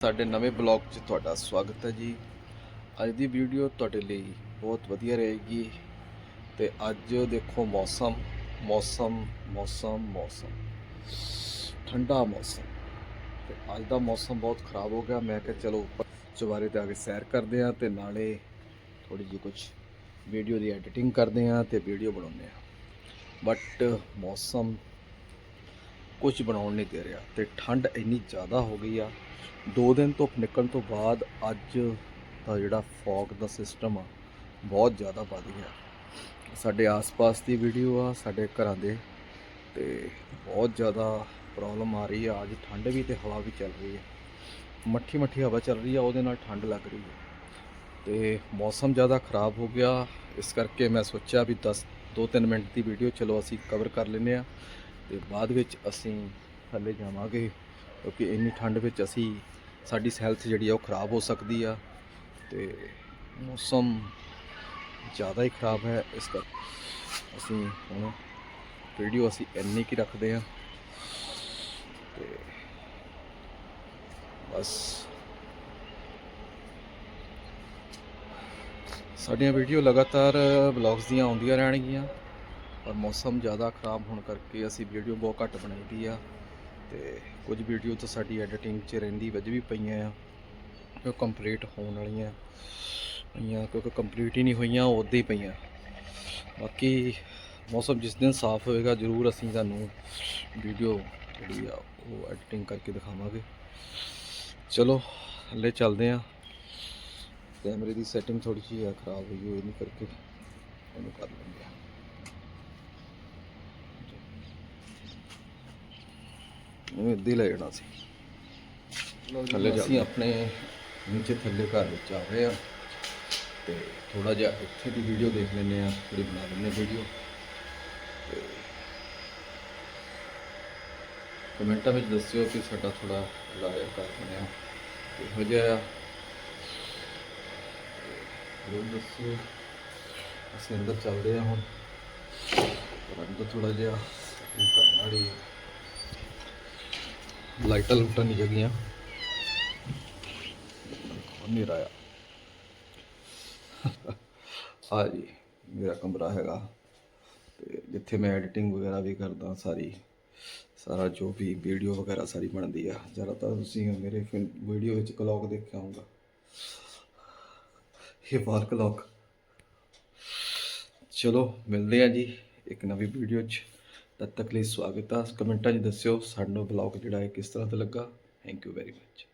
ਸਾਡੇ ਨਵੇਂ ਬਲੌਗ 'ਚ ਤੁਹਾਡਾ ਸਵਾਗਤ ਹੈ ਜੀ। ਅੱਜ ਦੀ ਵੀਡੀਓ ਤੁਹਾਡੇ ਲਈ ਬਹੁਤ ਵਧੀਆ ਰਹੇਗੀ। ਤੇ ਅੱਜ ਦੇਖੋ ਮੌਸਮ ਮੌਸਮ ਮੌਸਮ ਮੌਸਮ। ਠੰਡਾ ਮੌਸਮ। ਤੇ ਅੱਜ ਦਾ ਮੌਸਮ ਬਹੁਤ ਖਰਾਬ ਹੋ ਗਿਆ। ਮੈਂ ਕਿਹਾ ਚਲੋ ਉੱਪਰ ਚੁਬਾਰੇ ਤੇ ਆ ਕੇ ਸੈਰ ਕਰਦੇ ਆ ਤੇ ਨਾਲੇ ਥੋੜੀ ਜਿਹੀ ਕੁਝ ਵੀਡੀਓ ਦੀ ਐਡੀਟਿੰਗ ਕਰਦੇ ਆ ਤੇ ਵੀਡੀਓ ਬਣਾਉਂਦੇ ਆ ਬਟ ਮੌਸਮ ਕੁਝ ਬਣਾਉਣ ਨਹੀਂ ਦੇ ਰਿਹਾ ਤੇ ਠੰਡ ਇੰਨੀ ਜ਼ਿਆਦਾ ਹੋ ਗਈ ਆ। ਦੋ ਦਿਨ ਧੁੱਪ ਨਿਕਲਣ ਤੋਂ ਬਾਅਦ ਅੱਜ ਦਾ ਜਿਹੜਾ ਫੌਗ ਦਾ ਸਿਸਟਮ ਆ, ਬਹੁਤ ਜ਼ਿਆਦਾ ਵੱਧ ਗਿਆ। ਸਾਡੇ ਆਸ-ਪਾਸ ਦੀ ਵੀਡੀਓ ਆ, ਸਾਡੇ ਘਰਾਂ ਦੇ ਤੇ ਬਹੁਤ ਜ਼ਿਆਦਾ ਪ੍ਰੋਬਲਮ ਆ ਰਹੀ ਆ। ਅੱਜ ਠੰਡ ਵੀ ਤੇ ਹਵਾ ਵੀ ਚੱਲ ਰਹੀ ਹੈ ਮੱਠੀ ਮੱਠੀ ਹਵਾ ਚੱਲ ਰਹੀ ਆ, ਉਹਦੇ ਨਾਲ ਠੰਡ ਲੱਗ ਰਹੀ ਹੈ ਤੇ ਮੌਸਮ ਜ਼ਿਆਦਾ ਖਰਾਬ ਹੋ ਗਿਆ। ਇਸ ਕਰਕੇ ਮੈਂ ਸੋਚਿਆ ਵੀ 10 2-3 ਮਿੰਟ ਦੀ ਵੀਡੀਓ ਚਲੋ ਅਸੀਂ ਕਵਰ ਕਰ ਲੈਂਦੇ ਆ। ਤੇ ਬਾਅਦ ਵਿੱਚ ਅਸੀਂ ਥੱਲੇ ਜਾਵਾਂਗੇ, ਕਿਉਂਕਿ ਇੰਨੀ ਠੰਡ ਵਿੱਚ ਅਸੀਂ, ਸਾਡੀ ਹੈਲਥ ਜਿਹੜੀ ਆ ਉਹ ਖਰਾਬ ਹੋ ਸਕਦੀ ਆ ਤੇ ਮੌਸਮ ਜ਼ਿਆਦਾ ਹੀ ਖਰਾਬ ਹੈ, ਇਸ ਕਰਕੇ ਅਸੀਂ ਹੁਣ ਵੀਡੀਓ ਅਸੀਂ ਇੰਨੀ ਕੀ ਰੱਖਦੇ ਆ ਤੇ ਬਸ। ਸਾਡੀਆਂ ਵੀਡੀਓ ਲਗਾਤਾਰ ਵਲੌਗਸ ਦੀਆਂ ਆਉਂਦੀਆਂ ਰਹਿਣਗੀਆਂ। ਪਰ ਮੌਸਮ ਜ਼ਿਆਦਾ ਖਰਾਬ ਹੋਣ ਕਰਕੇ ਅਸੀਂ ਵੀਡੀਓ ਬਹੁਤ ਘੱਟ ਬਣਾਈਦੀ ਆ ਤੇ ਕੁਝ ਵੀਡੀਓ ਤਾਂ ਸਾਡੀ ਐਡੀਟਿੰਗ 'ਚ ਰਹਿੰਦੀ ਵਜ ਵੀ ਪਈਆਂ ਆ ਉਹ ਕੰਪਲੀਟ ਹੋਣ ਵਾਲੀਆਂ ਪਈਆਂ, ਕਿਉਂਕਿ ਕੰਪਲੀਟ ਹੀ ਨਹੀਂ ਹੋਈਆਂ, ਉਹ ਉੱਦਾਂ ਹੀ ਪਈਆਂ। ਬਾਕੀ ਮੌਸਮ ਜਿਸ ਦਿਨ ਸਾਫ਼ ਹੋਏਗਾ, ਜ਼ਰੂਰ ਅਸੀਂ ਤੁਹਾਨੂੰ ਵੀਡੀਓ ਜਿਹੜੀ ਆ, ਉਹ ਐਡੀਟਿੰਗ ਕਰਕੇ ਦਿਖਾਵਾਂਗੇ। ਚਲੋ, ਹੱਲੇ ਚੱਲਦੇ ਆ। ਕੈਮਰੇ ਦੀ ਸੈਟਿੰਗ ਥੋੜੀ ਜਿਹੀ ਆ, ਖਰਾਬ ਹੋਈ ਹੋਈ ਨਹੀਂ ਕਰਕੇ ਉਹਨੂੰ ਕਰ ਲੈਂਦੇ ਆ। ਉਹ ਇੱਦਾਂ ਹੀ ਲੈ ਜਾਣਾ ਸੀ। ਥੱਲੇ ਅਸੀਂ ਆਪਣੇ ਨੀਚੇ ਥੱਲੇ ਘਰ ਵਿੱਚ ਆ ਗਏ ਆ ਤੇ ਥੋੜਾ ਜਿਹਾ ਇੱਥੇ ਦੀ ਵੀਡੀਓ ਦੇਖ ਲੈਂਦੇ ਆ ਥੋੜੀ ਬਣਾ ਲੈਂਦੇ ਵੀਡੀਓ ਕਮੈਂਟਾਂ ਵਿੱਚ ਦੱਸਿਓ ਕਿ ਸਾਡਾ ਥੋੜਾ ਲਾਇਆ ਕਰ ਬਣਿਆ ਇਹੋ ਜਿਹਾ ਆ। ਹੋਰ ਦੱਸੋ ਅਸੀਂ ਅੰਦਰ ਚੱਲਦੇ ਆ ਹੁਣ। ਅੰਦਰ ਥੋੜਾ ਜਿਹਾ ਕਰਨ ਵਾਲੀ ਹੈ ਲਾਈਟਾਂ ਲੁਟਾਂ ਨਹੀਂ ਜਗੀਆਂ ਨਹੀਂ ਰਾਇਆ? ਆ ਜੀ, ਮੇਰਾ ਕਮਰਾ ਹੈਗਾ। ਤੇ ਜਿੱਥੇ ਮੈਂ ਐਡੀਟਿੰਗ ਵਗੈਰਾ ਵੀ ਕਰਦਾ, ਸਾਰੀ, ਸਾਰਾ ਜੋ ਵੀ ਵੀਡੀਓ ਵਗੈਰਾ ਸਾਰੀ ਬਣਦੀ ਆ। ਜ਼ਿਆਦਾਤਰ ਤੁਸੀਂ ਮੇਰੇ ਵੀਡੀਓ ਵਿੱਚ ਕਲੌਗ ਦੇਖਿਆ ਹੋਊਗਾ। ਇਹ ਵਾਲ ਕਲੌਗ ਚਲੋ, ਮਿਲਦੇ ਆ ਜੀ ਇੱਕ ਨਵੀਂ ਵੀਡੀਓ 'ਚ। ਤਦ ਤੱਕ ਲਈ ਸਵਾਗਤ ਆ ਕਮੈਂਟਾਂ 'ਚ ਦੱਸਿਓ ਸਾਨੂੰ ਬਲੌਗ ਜਿਹੜਾ ਹੈ ਕਿਸ ਤਰ੍ਹਾਂ ਦਾ ਲੱਗਾ? Thank you very much